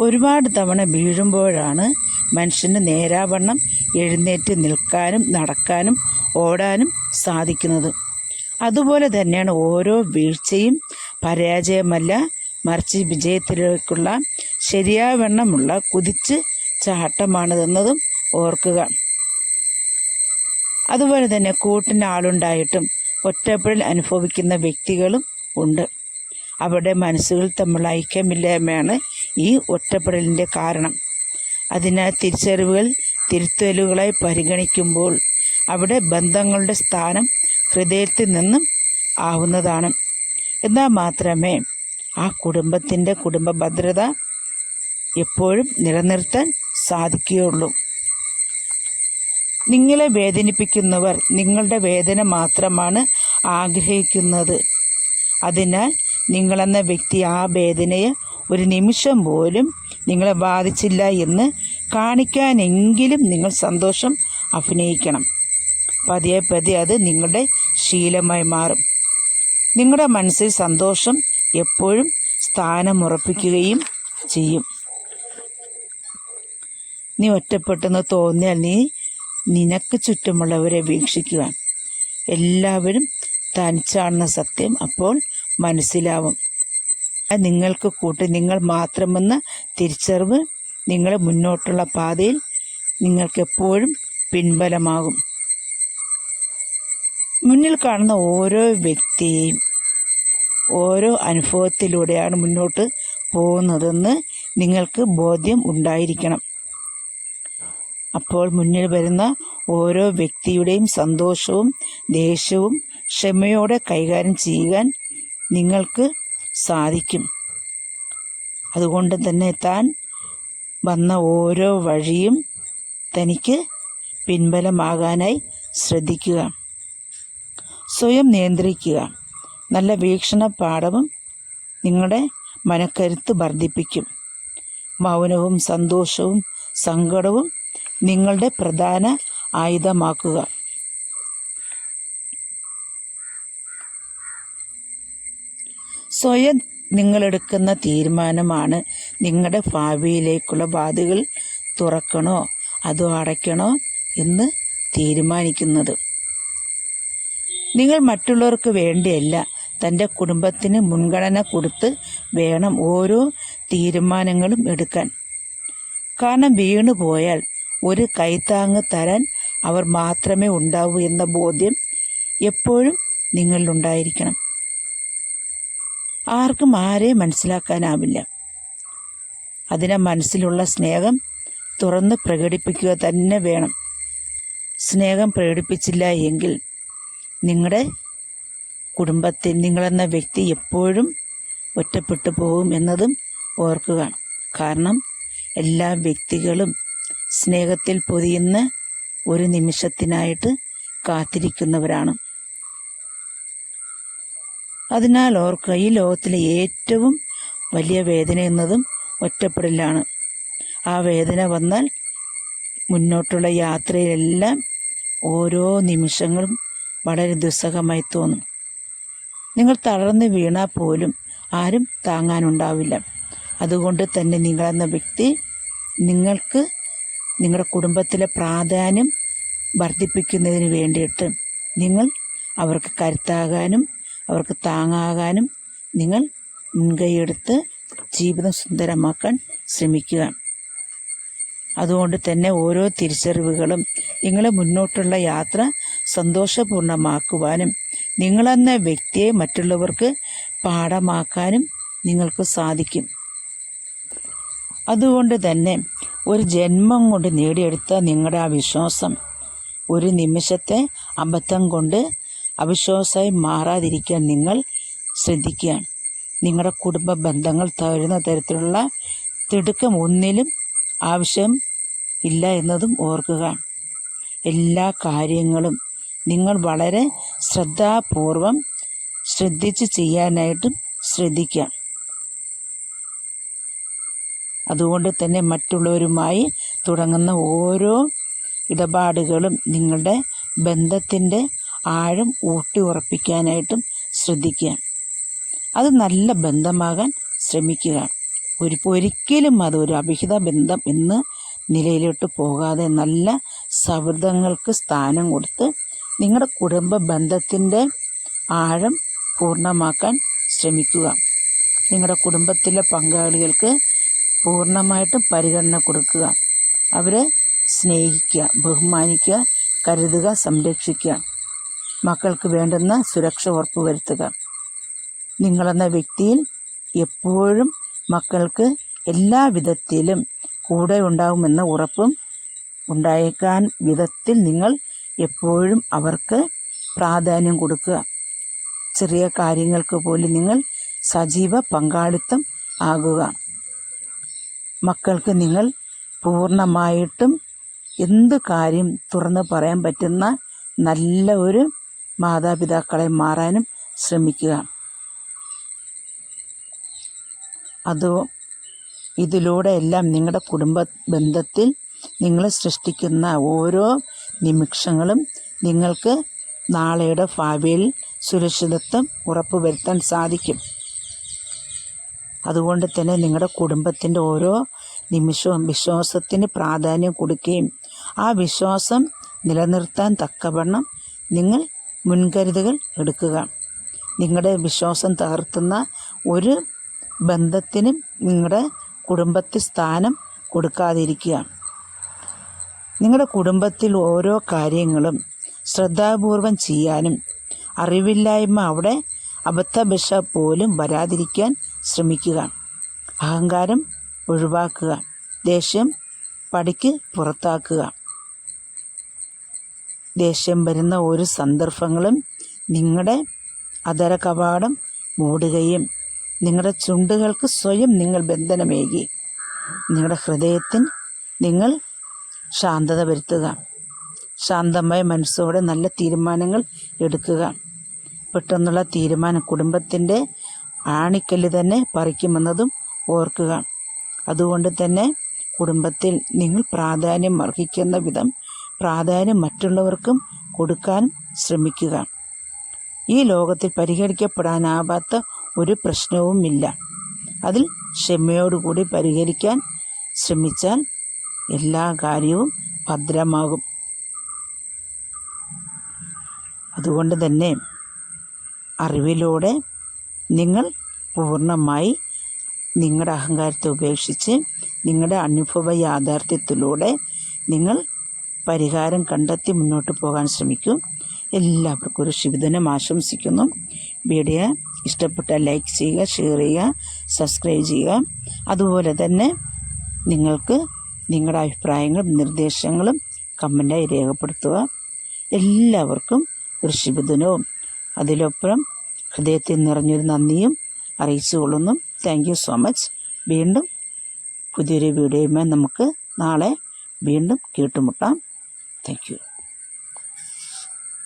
ഒരുപാട് തവണ വീഴുമ്പോഴാണ് മനുഷ്യന് നേരാവണ്ണം എഴുന്നേറ്റ് നിൽക്കാനും നടക്കാനും ഓടാനും സാധിക്കുന്നത്. അതുപോലെ തന്നെയാണ് ഓരോ വീഴ്ചയും പരാജയമല്ല മറിച്ച് വിജയത്തിലേക്കുള്ള ശരിയാവണ്ണമുള്ള കുതിച്ച് ചാട്ടമാണിതെന്നതും ഓർക്കുക. അതുപോലെ തന്നെ കൂട്ടിന് ആളുണ്ടായിട്ടും ഒറ്റപ്പെടൽ അനുഭവിക്കുന്ന വ്യക്തികളും ഉണ്ട്. അവരുടെ മനസ്സുകൾ തമ്മിലുള്ള ഐക്യമില്ലായ്മയാണ് ഈ ഒറ്റപ്പെടലിന്റെ കാരണം. അതിനാൽ തിരിച്ചറിവുകൾ തിരുത്തലുകളായി പരിഗണിക്കുമ്പോൾ അവിടെ ബന്ധങ്ങളുടെ സ്ഥാനം ഹൃദയത്തിൽ നിന്നും ആവുന്നതാണ്. എന്നാൽ മാത്രമേ ആ കുടുംബത്തിന്റെ കുടുംബ ഭദ്രത എപ്പോഴും നിലനിർത്താൻ സാധിക്കുകയുള്ളൂ. നിങ്ങളെ വേദനിപ്പിക്കുന്നവർ നിങ്ങളുടെ വേദന മാത്രമാണ് ആഗ്രഹിക്കുന്നത്. അതിനാൽ നിങ്ങളെന്ന വ്യക്തി ആ വേദനയെ ഒരു നിമിഷം പോലും നിങ്ങളെ ബാധിച്ചില്ല എന്ന് കാണിക്കാനെങ്കിലും നിങ്ങൾ സന്തോഷം അഭിനയിക്കണം. പതിയെ പതിയെ അത് നിങ്ങളുടെ ശീലമായി മാറും. നിങ്ങളുടെ മനസ്സിൽ സന്തോഷം എപ്പോഴും സ്ഥാനമുറപ്പിക്കുകയും ചെയ്യും. നീ ഒറ്റപ്പെട്ടെന്ന് തോന്നിയാൽ നീ നിനക്ക് ചുറ്റുമുള്ളവരെ വീക്ഷിക്കുക എല്ലാവരും തനിച്ചാണെന്ന സത്യം അപ്പോൾ മനസ്സിലാവും. നിങ്ങൾക്ക് കൂട്ട് നിങ്ങൾ മാത്രമെന്ന തിരിച്ചറിവ് നിങ്ങൾ മുന്നോട്ടുള്ള പാതയിൽ നിങ്ങൾക്ക് എപ്പോഴും പിൻബലമാകും. മുന്നിൽ കാണുന്ന ഓരോ വ്യക്തിയെയും ഓരോ അനുഭവത്തിലൂടെയാണ് മുന്നോട്ട് പോകുന്നതെന്ന് നിങ്ങൾക്ക് ബോധ്യം ഉണ്ടായിരിക്കണം. അപ്പോൾ മുന്നിൽ വരുന്ന ഓരോ വ്യക്തിയുടെയും സന്തോഷവും ദേഷ്യവും ക്ഷമയോടെ കൈകാര്യം ചെയ്യാൻ നിങ്ങൾക്ക് സാധിക്കും. അതുകൊണ്ട് തന്നെ താൻ വന്ന ഓരോ വഴിയും തനിക്ക് പിൻബലമാകാനായി ശ്രദ്ധിക്കുക. സ്വയം നിയന്ത്രിക്കുക. നല്ല വീക്ഷണ പാഠവും നിങ്ങളുടെ മനക്കരുത്ത് വർദ്ധിപ്പിക്കും. മൗനവും സന്തോഷവും സങ്കടവും നിങ്ങളുടെ പ്രധാന ആയുധമാക്കുക. സ്വയം നിങ്ങളെടുക്കുന്ന തീരുമാനമാണ് നിങ്ങളുടെ ഭാവിയിലേക്കുള്ള ബാധകൾ തുറക്കണോ അതോ അടയ്ക്കണോ എന്ന് തീരുമാനിക്കുന്നത്. നിങ്ങൾ മറ്റുള്ളവർക്ക് വേണ്ടിയല്ല തന്റെ കുടുംബത്തിന് മുൻഗണന കൊടുത്ത് വേണം ഓരോ തീരുമാനങ്ങളും എടുക്കാൻ. കാരണം വീണു പോയാൽ ഒരു കൈത്താങ്ങ് തരാൻ അവർ മാത്രമേ ഉണ്ടാവൂ എന്ന ബോധ്യം എപ്പോഴും നിങ്ങളിലുണ്ടായിരിക്കണം. ആർക്കും ആരെയും മനസ്സിലാക്കാനാവില്ല. അതിനെ മനസ്സിലുള്ള സ്നേഹം തുറന്ന് പ്രകടിപ്പിക്കുക തന്നെ വേണം. സ്നേഹം പ്രകടിപ്പിച്ചില്ല എങ്കിൽ നിങ്ങളുടെ കുടുംബത്തിൽ നിങ്ങളെന്ന വ്യക്തി എപ്പോഴും ഒറ്റപ്പെട്ടു പോകും എന്നതും ഓർക്കുക. കാരണം എല്ലാ വ്യക്തികളും സ്നേഹത്തിൽ പൊതിയുന്ന ഒരു നിമിഷത്തിനായിട്ട് കാത്തിരിക്കുന്നവരാണ്. അതിനാൽ ഓർക്കുക ഈ ലോകത്തിലെ ഏറ്റവും വലിയ വേദന എന്നതും ഒറ്റപ്പെടലാണ് ആ വേദന വന്നാൽ മുന്നോട്ടുള്ള യാത്രയിലെല്ലാം ഓരോ നിമിഷങ്ങളും വളരെ ദുസ്സഹമായി തോന്നും. നിങ്ങൾ തളർന്ന് വീണാൽ പോലും ആരും താങ്ങാനുണ്ടാവില്ല. അതുകൊണ്ട് തന്നെ നിങ്ങളെന്ന വ്യക്തി നിങ്ങൾക്ക് നിങ്ങളുടെ കുടുംബത്തിലെ പ്രാധാന്യം വർദ്ധിപ്പിക്കുന്നതിന് വേണ്ടിയിട്ട് നിങ്ങൾ അവർക്ക് കരുത്താകാനും അവർക്ക് താങ്ങാകാനും നിങ്ങൾ മുൻകൈയെടുത്ത് ജീവിതം സുന്ദരമാക്കാൻ ശ്രമിക്കുക. അതുകൊണ്ട് തന്നെ ഓരോ തിരിച്ചറിവുകളും നിങ്ങളെ മുന്നോട്ടുള്ള യാത്ര സന്തോഷപൂർണമാക്കുവാനും നിങ്ങളെന്ന വ്യക്തിയെ മറ്റുള്ളവർക്ക് പാഠമാക്കാനും നിങ്ങൾക്ക് സാധിക്കും. അതുകൊണ്ട് തന്നെ ഒരു ജന്മം കൊണ്ട് നേടിയെടുത്ത നിങ്ങളുടെ ആ വിശ്വാസം ഒരു നിമിഷത്തെ അബദ്ധം കൊണ്ട് അവിശ്വാസമായി മാറാതിരിക്കാൻ നിങ്ങൾ ശ്രദ്ധിക്കുകയാണ്. നിങ്ങളുടെ കുടുംബ ബന്ധങ്ങൾ തകരുന്ന തരത്തിലുള്ള തിടുക്കം ഒന്നിലും ആവശ്യം ഇല്ല എന്നതും ഓർക്കുക എല്ലാ കാര്യങ്ങളും നിങ്ങൾ വളരെ ശ്രദ്ധാപൂർവം ശ്രദ്ധിച്ച് ചെയ്യാനായിട്ടും ശ്രദ്ധിക്കുക അതുകൊണ്ട് തന്നെ മറ്റുള്ളവരുമായി തുടങ്ങുന്ന ഓരോ ഇടപാടുകളും നിങ്ങളുടെ ബന്ധത്തിന്റെ ആഴം ഊട്ടി ഉറപ്പിക്കാനായിട്ടും ശ്രദ്ധിക്കുക അത് നല്ല ബന്ധമാകാൻ ശ്രമിക്കുക ഒരു ഒരിക്കലും ഒരു അഭിഹിത ബന്ധം എന്ന് നിലയിലോട്ട് പോകാതെ നല്ല സൗഹൃദങ്ങൾക്ക് സ്ഥാനം കൊടുത്ത് നിങ്ങളുടെ കുടുംബ ബന്ധത്തിന്റെ ആഴം പൂർണമാക്കാൻ ശ്രമിക്കുക. നിങ്ങളുടെ കുടുംബത്തിലെ പങ്കാളികൾക്ക് പൂർണമായിട്ടും പരിഗണന കൊടുക്കുക. അവരെ സ്നേഹിക്കുക ബഹുമാനിക്കുക കരുതുക സംരക്ഷിക്കുക. മക്കൾക്ക് വേണ്ടുന്ന സുരക്ഷ ഉറപ്പുവരുത്തുക നിങ്ങളെന്ന വ്യക്തിയിൽ എപ്പോഴും മക്കൾക്ക് എല്ലാ വിധത്തിലും കൂടെ ഉണ്ടാകുമെന്ന ഉറപ്പും ഉണ്ടായേക്കാൻ വിധത്തിൽ നിങ്ങൾ എപ്പോഴും അവർക്ക് പ്രാധാന്യം കൊടുക്കുക. ചെറിയ കാര്യങ്ങൾക്ക് പോലും നിങ്ങൾ സജീവ പങ്കാളിത്തം ആകുക. മക്കൾക്ക് നിങ്ങൾ പൂർണമായിട്ടും എന്ത് കാര്യം തുറന്ന് പറയാൻ പറ്റുന്ന നല്ല ഒരു മാതാപിതാക്കളെ മാറാനും ശ്രമിക്കുക. അതോ ഇതിലൂടെ എല്ലാം നിങ്ങളുടെ കുടുംബ ബന്ധത്തിൽ നിങ്ങൾ സൃഷ്ടിക്കുന്ന ഓരോ നിമിഷങ്ങളും നിങ്ങൾക്ക് നാളെയുടെ ഭാവിയിൽ സുരക്ഷിതത്വം ഉറപ്പുവരുത്താൻ സാധിക്കും. അതുകൊണ്ട് തന്നെ നിങ്ങളുടെ കുടുംബത്തിന്റെ ഓരോ നിമിഷവും വിശ്വാസത്തിന് പ്രാധാന്യം കൊടുക്കുകയും ആ വിശ്വാസം നിലനിർത്താൻ തക്കവണ്ണം നിങ്ങൾ മുൻകരുതലുകൾ എടുക്കുക. നിങ്ങളുടെ വിശ്വാസം തകർത്തുന്ന ഒരു ബന്ധത്തിനും നിങ്ങളുടെ കുടുംബത്തിൽ സ്ഥാനം കൊടുക്കാതിരിക്കുക. നിങ്ങളുടെ കുടുംബത്തിൽ ഓരോ കാര്യങ്ങളും ശ്രദ്ധാപൂർവം ചെയ്യാനും അറിവില്ലായ്മ അവിടെ അബദ്ധഭിഷ പോലും വരാതിരിക്കാൻ ശ്രമിക്കുക. അഹങ്കാരം ഒഴിവാക്കുക. ദേഷ്യം പടിക്ക് പുറത്താക്കുക. ദേഷ്യം വരുന്ന ഒരു സന്ദർഭങ്ങളും നിങ്ങളുടെ അതര കവാടം മൂടുകയും നിങ്ങളുടെ ചുണ്ടുകൾക്ക് സ്വയം നിങ്ങൾ ബന്ധനമേകി. നിങ്ങളുടെ ഹൃദയത്തിൽ നിങ്ങൾ ശാന്തത വരുത്തുക. ശാന്തമായ മനസ്സോടെ നല്ല തീരുമാനങ്ങൾ എടുക്കുക. പെട്ടെന്നുള്ള തീരുമാനം കുടുംബത്തിന്റെ ആണിക്കല്ല് തന്നെ പറിക്കുമെന്നതും ഓർക്കുക. അതുകൊണ്ട് തന്നെ കുടുംബത്തിൽ നിങ്ങൾ പ്രാധാന്യം അർഹിക്കുന്ന വിധം പ്രാധാന്യം മറ്റുള്ളവർക്കും കൊടുക്കാൻ ശ്രമിക്കുക. ഈ ലോകത്തിൽ പരിഹരിക്കപ്പെടാനാവാത്ത ഒരു പ്രശ്നവുമില്ല. അതിൽ ക്ഷമയോടുകൂടി പരിഹരിക്കാൻ ശ്രമിച്ചാൽ എല്ലാ കാര്യവും ഭദ്രമാകും. അതുകൊണ്ട് തന്നെ അറിവിലൂടെ നിങ്ങൾ പൂർണമായി നിങ്ങളുടെ അഹങ്കാരത്തെ ഉപേക്ഷിച്ച് നിങ്ങളുടെ അനുഭവ യാഥാർത്ഥ്യത്തിലൂടെ നിങ്ങൾ പരിഹാരം കണ്ടെത്തി മുന്നോട്ട് പോകാൻ ശ്രമിക്കും. എല്ലാവർക്കും ഒരു ശുഭദിനം ആശംസിക്കുന്നു. വീഡിയോ ഇഷ്ടപ്പെട്ട ലൈക്ക് ചെയ്യുക ഷെയർ ചെയ്യുക സബ്സ്ക്രൈബ് ചെയ്യുക. അതുപോലെ തന്നെ നിങ്ങൾക്ക് നിങ്ങളുടെ അഭിപ്രായങ്ങളും നിർദ്ദേശങ്ങളും കമന്റായി രേഖപ്പെടുത്തുക. എല്ലാവർക്കും ഒരു ശുഭദിനവും. അതിലൊപ്പം ഹൃദയത്തിൽ നിറഞ്ഞൊരു നന്ദിയും അറിയിച്ചു കൊള്ളുന്നു. താങ്ക് യു സോ മച്ച് വീണ്ടും പുതിയൊരു വീഡിയോയുമായി നമുക്ക് നാളെ വീണ്ടും കേട്ടുമുട്ടാം. Thank you